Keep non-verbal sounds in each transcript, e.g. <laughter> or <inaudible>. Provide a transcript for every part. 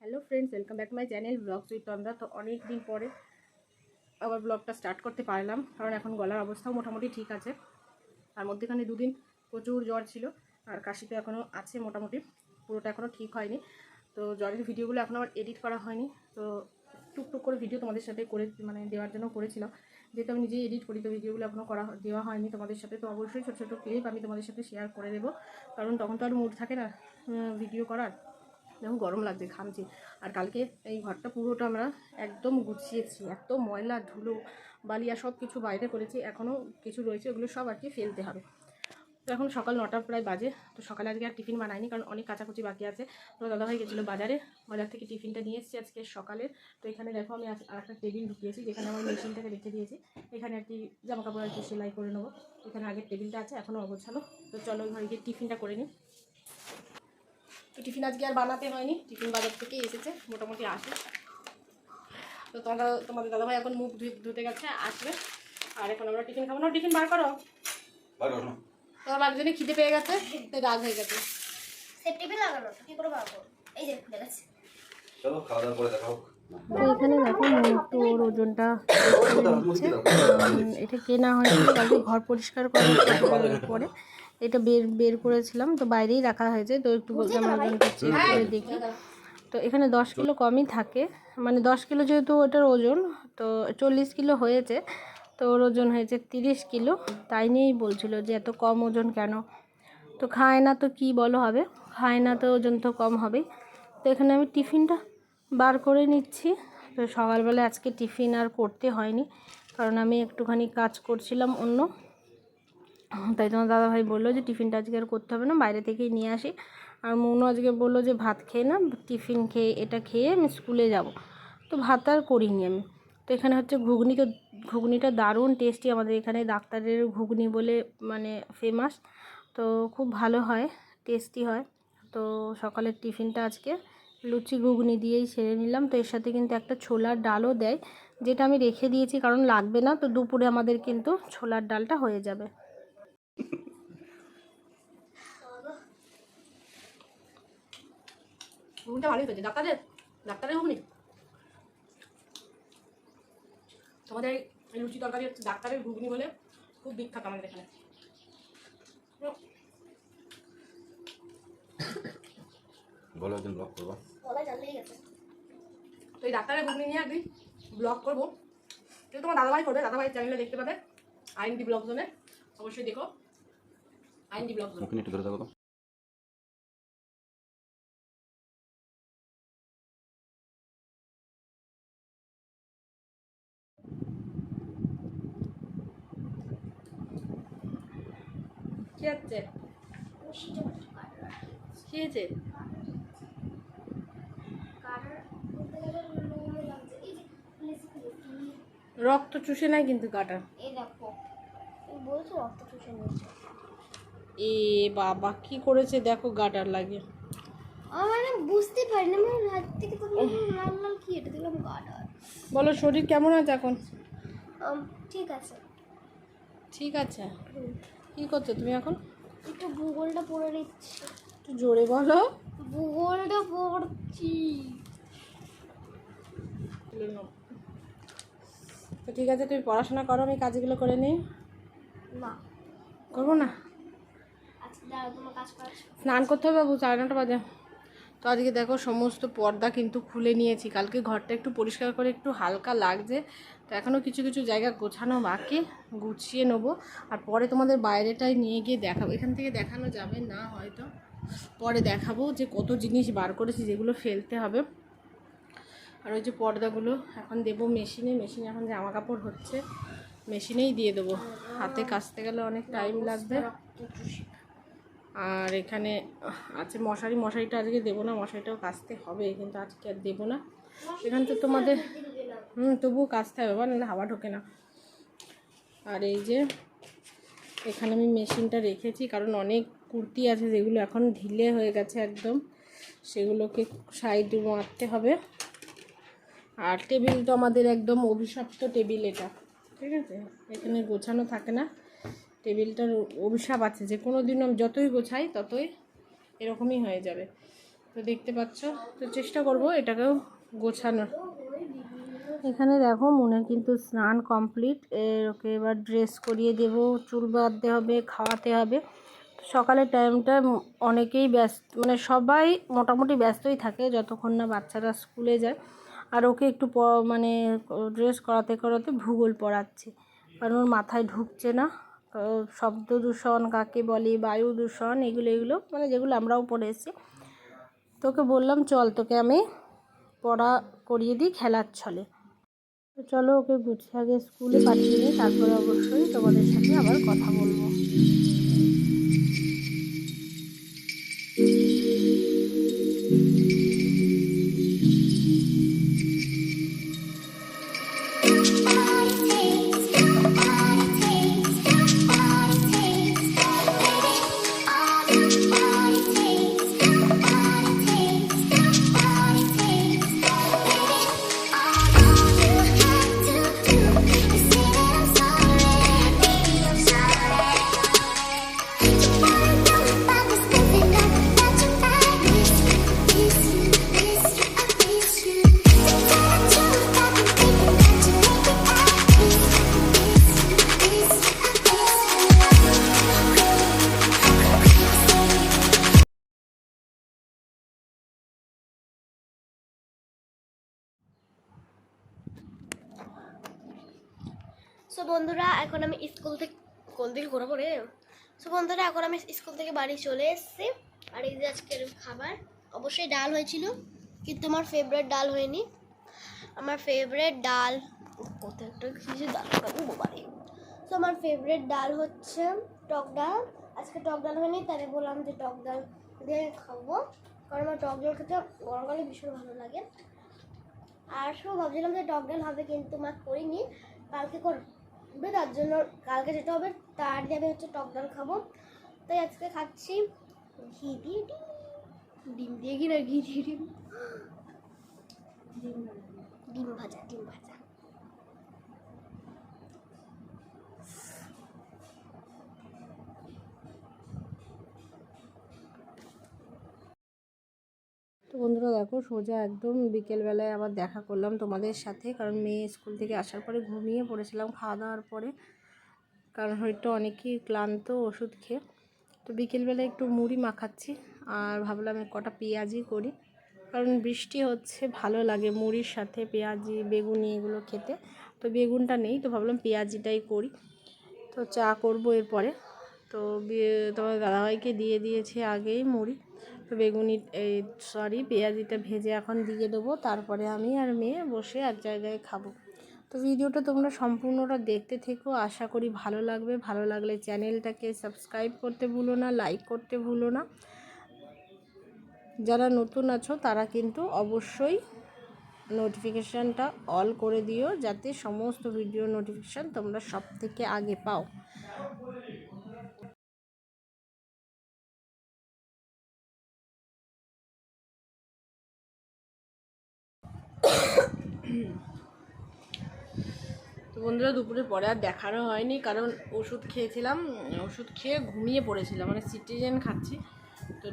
Hello friends welcome back to my channel vlog with Tandra তো অনেক দিন পরে আবার ব্লগটা স্টার্ট করতে পারলাম, কারণ এখন গলার অবস্থাও মোটামুটি ঠিক আছে। তার মধ্যেখানে দুদিন প্রচুর জ্বর ছিল, আর কাশি তো এখনও আছে মোটামুটি, পুরোটা এখনও ঠিক হয়নি। তো জ্বরের ভিডিওগুলো এখনও আবার এডিট করা হয়নি। তো টুকটুক করে ভিডিও তোমাদের সাথে করে মানে দেওয়ার জন্য করেছিলাম যেহেতু আমি নিজেই এডিট করি, তো ভিডিওগুলো এখনও করা দেওয়া হয়নি তোমাদের সাথে। তো অবশ্যই ছোটো ছোটো ক্লিপ আমি তোমাদের সাথে শেয়ার করে দেবো। কারণ তখন তো আর মুড থাকে না ভিডিও করার। যেমন গরম লাগছে, ঘামছি। আর কালকে এই ঘরটা পুরোটা আমরা একদম গুছিয়েছি। এত ময়লা, ধুলো, বালিয়া সব কিছু বাইরে করেছি। এখনও কিছু রয়েছে, ওগুলো সব আর কি ফেলতে হবে। এখন সকাল নটা প্রায় বাজে। তো সকালে আজকে আর টিফিন বানাইনি কারণ অনেক কাচাকুচি বাকি আছে। তো দাদাভাই গেছিল বাজারে। বাজার থেকে টিফিনটা নিয়ে এসেছি আজকে সকালে। তো এখানে দেখো আমি একটা টেবিল ঢুকিয়েছি, যেখানে আমার মেশিনটাকে রেখে দিয়েছি। এখানে আর কি জামা কাপড় আর কি সেলাই করে নেব। এখানে আগের টেবিলটা আছে এখনও অগোছালো। তো চলো ঘরে গিয়ে টিফিনটা করে নিই। তো টিফিন আজকে আর বানাতে হয়নি। টিফিন বাজার থেকে এসেছে, মোটামুটি আসে। তো তোমরা তোমাদের দাদাভাই এখন মুখ ধুতে গেছে, আসবে। আর এখন আমরা টিফিন খাব না। টিফিন বার করো। তোমার একজনে খিদে পেয়ে গেছে তাই রাগ হয়ে গেছে। সেফটি লাগানো তো কি করে পারব এই যে খুলে গেছে চলো খাওয়া দাওয়া করে দেখা এখানে দেখো একটু ওর ওজনটা নিচ্ছে <coughs> এটা কেনা কালকে ঘর পরিষ্কার করার <coughs> পরে এটা বের বের করেছিলাম তো বাইরেই রাখা হয়েছে তো একটু ওজনটা চেক করে দেখি। তো এখানে দশ কিলো কমই থাকে মানে দশ কিলো যেহেতু ওটার ওজন তো চল্লিশ কিলো হয়েছে তো ওর ওজন হয়েছে তিরিশ কিলো। তাই নিয়েই বলছিল যে এত কম ওজন কেন? তো খায় না তো কি বলো হবে? খায় না তো ওজন তো কম হবেই। তো এখানে আমি টিফিনটা বার করে নিচ্ছি। তো সকালবেলা আজকে টিফিন আর করতে হয়নি, কারণ আমি একটুখানি কাজ করছিলাম অন্য। তাই তোমার দাদাভাই বলল যে টিফিনটা আজকে আর করতে হবে না, বাইরে থেকেই নিয়ে আসি। আর মৌনু আজকে বলল যে ভাত খেয়ে না, টিফিন খেয়ে এটা খেয়ে আমি স্কুলে যাব। তো ভাত আর করিনি আমি। তো এখানে হচ্ছে ঘুগনি তো ঘুগনিটা দারুণ টেস্টি আমাদের এখানে ডাক্তারের ঘুগনি বলে মানে ফেমাস তো খুব ভালো হয় টেস্টি হয়। তো সকালের টিফিনটা আজকে লুচি ঘুগনি দিয়েই সেরে নিলাম। তো এর সাথে কিন্তু একটা ছোলার ডালও দেয়, যেটা আমি রেখে দিয়েছি কারণ লাগবে না। তো দুপুরে আমাদের কিন্তু ছোলার ডালটা হয়ে যাবে। ঘুগনিটা ভালোই হয়েছে। ডাক্তারের ডাক্তারের ঘুগনি? তোমাদের এই লুচি তরকারি হচ্ছে ডাক্তারের ঘুগনি বলে খুব বিখ্যাত আমাদের এখানে। বলো একদিন ব্লগ করব। তো এই ডাক্তারের ঘুগনি নিয়ে একদিন ব্লগ করব। কিন্তু তোমার দাদাভাই করবে দাদাভাই চ্যানেলে দেখতে পাবে আইনডি ব্লগ জোনে অবশ্যই দেখো আইনডি ব্লগ জোন একটু ধরে থাকো কি হচ্ছে কি হয়েছে রক্ত চুষে নাই কিন্তু কাটা এ বাবা কি করেছে দেখো গাটার লাগে। আমার বুঝতে পারি না আমার হাত থেকে তো লাল লাল কি এটা দিলাম কাটার বলো শরীর কেমন আছে এখন? ঠিক আছে। ঠিক আছে। কি করছ তুমি এখন? একটু ভূগোলটা পড়ে নিচ্ছি। একটু জোরে বলো। ভূগোলটা পড়ছি। তো ঠিক আছে তুমি পড়াশোনা করো আমি কাজগুলো করে নিই। না। করব না? স্নান করতে হবে বাবু সাড়ে নটা বাজে। তো আজকে দেখো সমস্ত পর্দা কিন্তু খুলে নিয়েছি। কালকে ঘরটা একটু পরিষ্কার করে একটু হালকা লাগছে। তো এখনও কিছু কিছু জায়গা গোছানো বাকি, গুছিয়ে নেব। আর পরে তোমাদের বাইরেটায় নিয়ে গিয়ে দেখাবো। এখান থেকে দেখানো যাবে না হয়তো। পরে দেখাবো যে কত জিনিস বার করেছি, যেগুলো ফেলতে হবে। আর ওই যে পর্দাগুলো এখন দেবো মেশিনে। মেশিনে এখন জামা কাপড় হচ্ছে। মেশিনেই দিয়ে দেবো। হাতে কাচতে গেলে অনেক টাইম লাগবে। আর এখানে আছে মশারি, মশারিটা আজকে দেবো না, মশারিটাও কাচতে হবে, কিন্তু আজকে আর দেবো না। এখান তো তোমাদের, হুম, তবুও কাচতে হবে, বা নাহলে হাওয়া ঢোকে না। আর এই যে, এখানে আমি মেশিনটা রেখেছি, কারণ অনেক কুর্তি আছে যেগুলো এখন ঢিলে হয়ে গেছে একদম। সেগুলোকে সাইড মারতে হবে। আর টেবিল তো আমাদের একদম অভিশপ্ত টেবিল এটা, ঠিক আছে? এখানে গোছানো থাকে না। টেবিলটার অভিশাপ আছে, যে কোনো দিন যতই গোছাই ততই এরকমই হয়ে যাবে। তো দেখতে পাচ্ছ, তো চেষ্টা করব এটাকেও গোছানোর। এখানে দেখো মনের কিন্তু স্নান কমপ্লিট ওকে এবার ড্রেস করিয়ে দেব, চুল বাঁধতে হবে, খাওয়াতে হবে। সকালের টাইমটা অনেকেই ব্যস্ত মানে সবাই মোটামুটি ব্যস্তই থাকে যতক্ষণ না বাচ্চারা স্কুলে যায়। আর ওকে একটু মানে ড্রেস করাতে করাতে ভূগোল পড়াচ্ছি, কারণ ওর মাথায় ঢুকছে না। শব্দ দূষণ কাকে বলে, বায়ু দূষণ, এগুলো এগুলো মানে যেগুলো আমরাও পড়েছি তোকে বললাম, চল তোকে আমি পড়া করিয়ে দিই খেলার ছলে। তো চলো ওকে গুছিয়ে আগে স্কুলে পাঠিয়ে দিই, তারপরে অবশ্যই তোমাদের সাথে আবার কথা বলব। সো বন্ধুরা, এখন আমি স্কুল থেকে কোন দিকে ঘোরাবো রে? সো বন্ধুরা, এখন আমি স্কুল থেকে বাড়ি চলে এসেছি। আর এই যে আজকের খাবার, অবশ্যই ডাল হয়েছিল, কিন্তু আমার ফেভারিট ডাল হয়নি। আমার ফেভারিট ডাল কত একটা কিছু ডাল বাবারে। তো আমার ফেভারিট ডাল হচ্ছে টক ডাল। আজকে টক ডাল হয়নি, তাই বললাম যে টক ডাল দিয়ে খাব। কারণ আমার টক ডাল খেতে গরমকালে ভীষণ ভালো লাগে। আর সব ভাবছিলাম যে টক ডাল হবে, কিন্তু মা করিনি। কালকে করবে তার জন্য কালকে যেতে হবে তার দিয়ে আমি হচ্ছে টক ডাল খাব। তাই আজকে খাচ্ছি ঘি দিয়ে ডিম। ডিম দিয়ে কি না ঘি দিয়ে ডিম? ডিম ভাজা ডিম ভাজা তো বন্ধুরা দেখো, সোজা একদম বিকেলবেলায় আবার দেখা করলাম তোমাদের সাথে। কারণ মেয়ে স্কুল থেকে আসার পরে ঘুমিয়ে পড়েছিলাম খাওয়া দাওয়ার পরে। কারণ হয়তো অনেকই ক্লান্ত, ওষুধ খেয়ে। তো বিকেলবেলায় একটু মুড়ি মাখাচ্ছি আর ভাবলাম কটা পেঁয়াজি করি। কারণ বৃষ্টি হচ্ছে, ভালো লাগে মুড়ির সাথে পেঁয়াজি, বেগুনি এগুলো খেতে। তো বেগুনটা নেই, তো ভাবলাম পেঁয়াজিটাই করি। তো চা করব এরপরে। তো তোমার দাদাভাইকে দিয়ে দিয়েছে আগেই মুড়ি। তো বেগুনি, এই সরি পেঁয়াজিটা ভেজে এখন দিয়ে দেবো। তারপরে আমি আর মেয়ে বসে এক জায়গায় খাব। তো ভিডিওটা তোমরা সম্পূর্ণটা দেখতে থেকো। আশা করি ভালো লাগবে। ভালো লাগলে চ্যানেলটাকে সাবস্ক্রাইব করতে ভুলো না, লাইক করতে ভুলো না। যারা নতুন আছো, তারা কিন্তু অবশ্যই নোটিফিকেশানটা অল করে দিও, যাতে সমস্ত ভিডিও নোটিফিকেশান তোমরা সব থেকে আগে পাও। তো বন্ধুরা দুপুরের পরে আর দেখানো হয়নি কারণ ওষুধ খেয়েছিলাম ওষুধ খেয়ে ঘুমিয়ে পড়েছিলাম মানে সিটিজেন খাচ্ছি। তো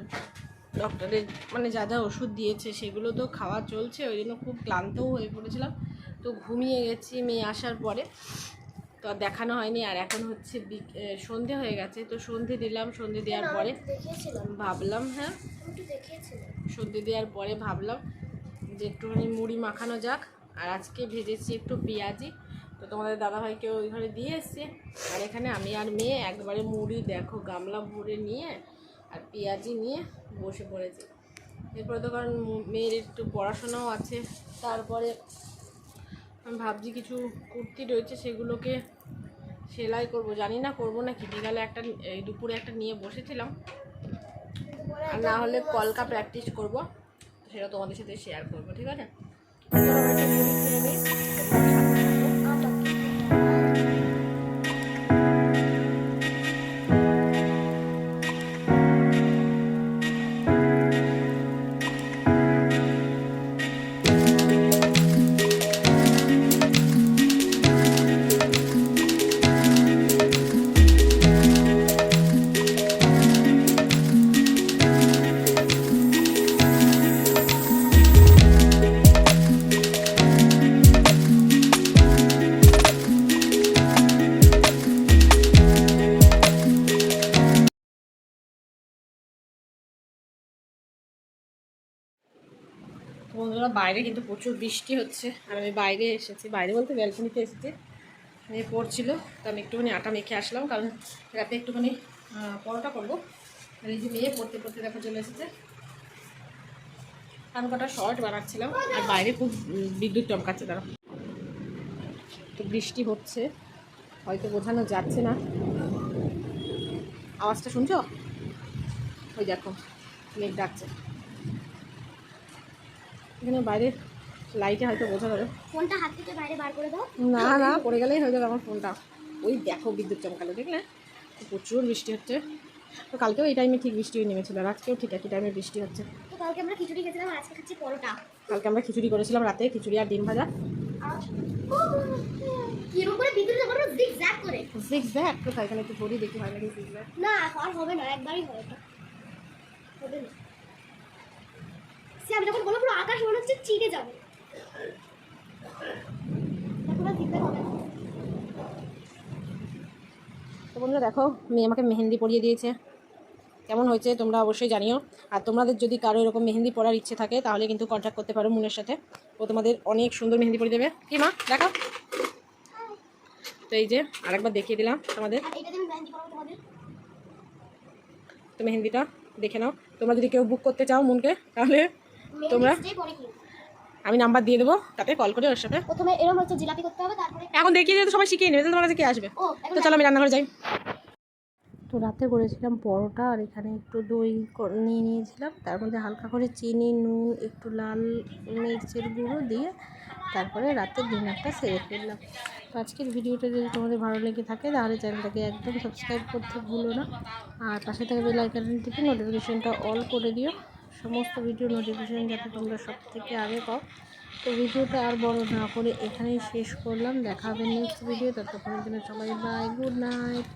ডক্টরের মানে যা যা ওষুধ দিয়েছে সেগুলো তো খাওয়া চলছে ওই জন্য খুব ক্লান্তও হয়ে পড়েছিলাম। তো ঘুমিয়ে গেছি মেয়ে আসার পরে তো আর দেখানো হয়নি আর এখন হচ্ছে সন্ধে হয়ে গেছে তো সন্ধে দিলাম সন্ধে দেওয়ার পরে ভাবলাম হ্যাঁ? সর্দি দেওয়ার পরে ভাবলাম যে একটুখানি মুড়ি মাখানো যাক। আর আজকে ভেজেছি একটু পেঁয়াজি। তো তোমাদের দাদাভাইকে ওই ঘরে দিয়ে এসছি। আর এখানে আমি আর মেয়ে একবারে মুড়ি, দেখো, গামলা ভরে নিয়ে আর পেঁয়াজি নিয়ে বসে পড়েছি। এরপরে তো কারণ মেয়ের একটু পড়াশোনাও আছে। তারপরে আমি ভাবছি কিছু কুর্তি রয়েছে, সেগুলোকে সেলাই করব। জানি না করব না কি বিকালে একটা এই দুপুরে একটা নিয়ে বসেছিলাম। আর না হলে কলকা প্র্যাকটিস করব। সেটা তোমাদের সাথে শেয়ার করব ঠিক আছে? বন্ধুরা, বাইরে কিন্তু প্রচুর বৃষ্টি হচ্ছে। আর আমি বাইরে এসেছি। বাইরে বলতে ব্যালকনিতে এসেছি। মেয়ে পড়ছিল। তো আমি একটুখানি আটা মেখে আসলাম, কারণ রাতে একটুখানি পরোটা করব। আর এই যে মেয়ে পড়তে পড়তে দেখো চলে এসেছে। আমি কটা শর্ট বানাচ্ছিলাম, আর বাইরে খুব বিদ্যুৎ চমকাচ্ছে তারা তো বৃষ্টি হচ্ছে। হয়তো বোঝানো যাচ্ছে না। আওয়াজটা শুনছো? ওই দেখো, মেঘ ডাকছে। এখানে বাইরে লাইটে হয়তো বোঝা যাবে। ফোনটা হাত থেকে বাইরে বার করে দাও। না না পড়ে গেলেই হয়ে যাবে আমার ফোনটা। ওই দেখো বিদ্যুৎ চমকালো দেখলে? প্রচুর বৃষ্টি হচ্ছে। তো কালকেও এই টাইমে ঠিক বৃষ্টি নেমেছিল আর আজকেও ঠিক একই টাইমে বৃষ্টি হচ্ছে। তো কালকে আমরা খিচুড়ি খেয়েছিলাম আজকে খাচ্ছি পরোটা। কালকে আমরা খিচুড়ি করেছিলাম রাতে খিচুড়ি আর ডিম ভাজা। কীরকম করে ভিতরে যাব জিগ জ্যাক করে। জিগ কোথায়? এখানে একটু দেখি হয় নাকি না আর হবে না একবারই হয় এটা হবে না। আমি যখন পুরো আকাশ মনে হচ্ছে চিড়ে যাবে। তো বন্ধুরা দেখো মেয়ে আমাকে মেহেন্দি পরিয়ে দিয়েছে। কেমন হয়েছে তোমরা অবশ্যই জানিও। আর তোমাদের যদি কারও এরকম মেহেন্দি পরার ইচ্ছে থাকে তাহলে কিন্তু কন্ট্যাক্ট করতে পারো মুনের সাথে। ও তোমাদের অনেক সুন্দর মেহেন্দি পরিয়ে দেবে। কি মা দেখো। তো এই যে আরেকবার দেখিয়ে দিলাম তোমাদের। তো মেহেন্দিটা দেখে নাও। তোমরা যদি কেউ বুক করতে চাও মুনকে তাহলে তোমরা? আমি নাম্বার দিয়ে দেবো তাতে কল করে ওর সাথে। প্রথমে এরকম হচ্ছে জিলাপি করতে হবে তারপরে এখন দেখিয়ে দিয়ে তো সবাই শিখিয়ে নেবে তো তোমার কাছে কে আসবে? তো চলো আমি রান্নাঘরে যাই। তো রাতে করেছিলাম পরোটা আর এখানে একটু দই নিয়ে নিয়েছিলাম। তার মধ্যে হালকা করে চিনি নুন একটু লাল মির্চের গুঁড়ো দিয়ে তারপরে রাতের ডিনারটা সেরে ফেললাম। তো আজকের ভিডিওটা যদি তোমাদের ভালো লেগে থাকে তাহলে চ্যানেলটাকে একদম সাবস্ক্রাইব করতে ভুলো না। আর পাশে থেকে বেল আইকনটি টিপে নোটিফিকেশনটা অল করে দিও। সমস্ত ভিডিও নোটিফিকেশান যাতে তোমরা সব থেকে আগে পাও। তো ভিডিওটা আর বড় না করে এখানেই শেষ করলাম। দেখা হবে নেক্সট ভিডিও ততক্ষণের জন্য সবাই বাই গুড নাইট